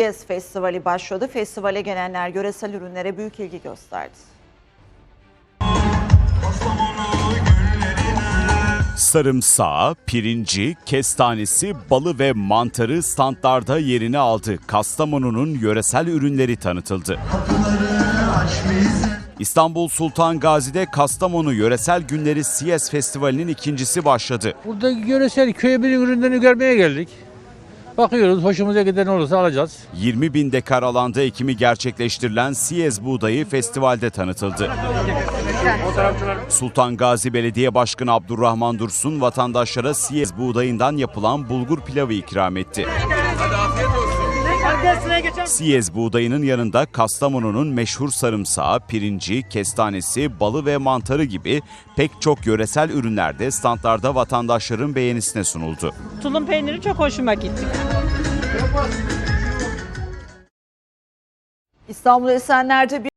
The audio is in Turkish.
Yes Festivali başladı. Festivale gelenler yöresel ürünlere büyük ilgi gösterdi. Sarımsağı, pirinci, kestanesi, balı ve mantarı standlarda yerini aldı. Kastamonu'nun yöresel ürünleri tanıtıldı. İstanbul Sultan Gazi'de Kastamonu Yöresel Günleri Siyes Festivali'nin ikincisi başladı. Burada yöresel köye bir ürünlerini görmeye geldik. Bakıyoruz hoşumuza giden olursa alacağız. 20 bin dekar alanda ekimi gerçekleştirilen Siyez buğdayı festivalde tanıtıldı. Sultan Gazi Belediye Başkanı Abdurrahman Dursun vatandaşlara Siyez buğdayından yapılan bulgur pilavı ikram etti. Siyez buğdayının yanında Kastamonu'nun meşhur sarımsağı, pirinci, kestanesi, balı ve mantarı gibi pek çok yöresel ürünler de standlarda vatandaşların beğenisine sunuldu. Tulum peyniri çok hoşuma gitti. İstanbul Esenler'de bir